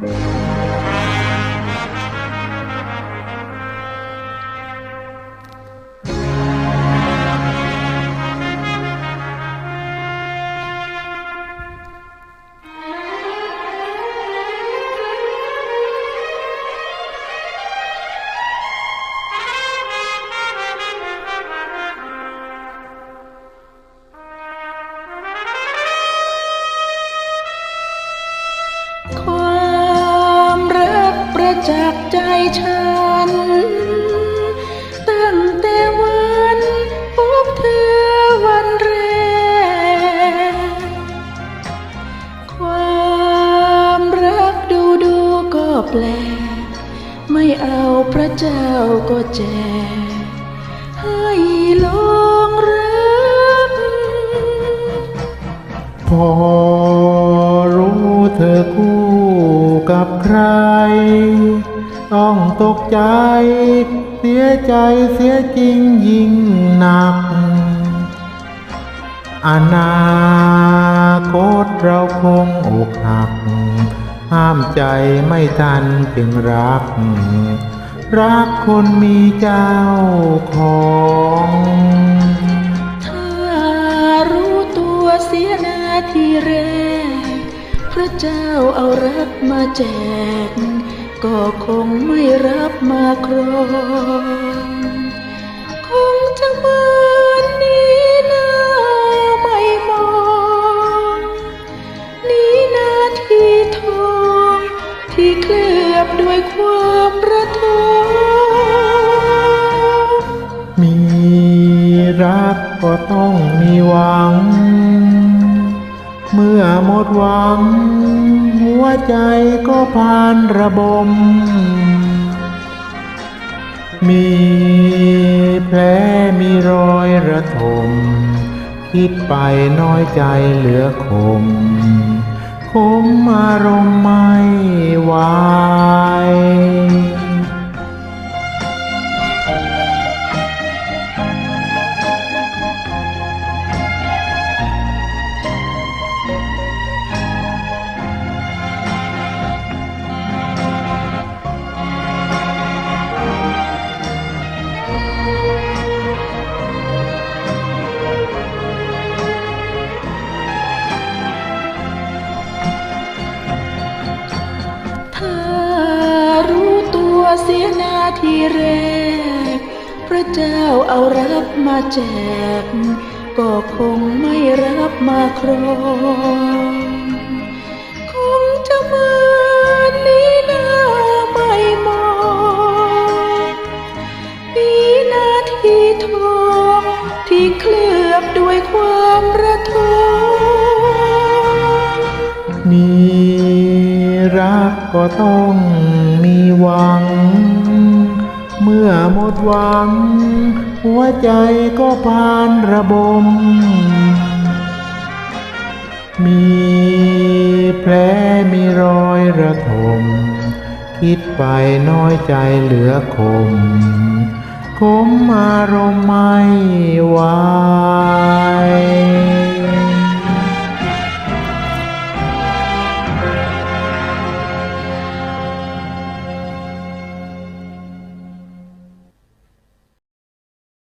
คว จักใจฉัน ตั้งแต่วันพบเธอวันแรก ความรักดูดูก็แปลก ไม่เอาพระเจ้าก็แจกให้ลองรักพอ กับใคร ต้องตกใจ เสียใจเสียจริงยิ่งหนัก อนาคตเราคงอกหัก ห้ามใจไม่ทันจึงรัก รักคนมีเจ้าของถ้ารู้ตัวเสียนาทีแรก ระเจ้าเอารักมาแจก ก็คงไม่รับมาครองคงจะเหมือนนี้นาไม่มองนี้นาทีทองที่เคลือบด้วยความระทมมีรักก็ต้องมีหวัง หมดหวัง หัวใจก็พานระบม มีแผลมีรอยระทม คิดไปน้อยใจเหลือคม คมอารมณ์ไม่ไหว รู้ตัวเสียนาทีแรก พระเจ้าเอารับมาแจก ก็คงไม่รับมาครองคงจะเมือนี้หน้าไม่มองปีนาทีทองที่เคลือบด้วยความระทมมี ก็ต้องมีหวัง เมื่อหมดหวัง หัวใจก็พานระบม มีแผลมีรอยระทม คิดไปน้อยใจเหลือคมคมอารมณ์ไม่ไหว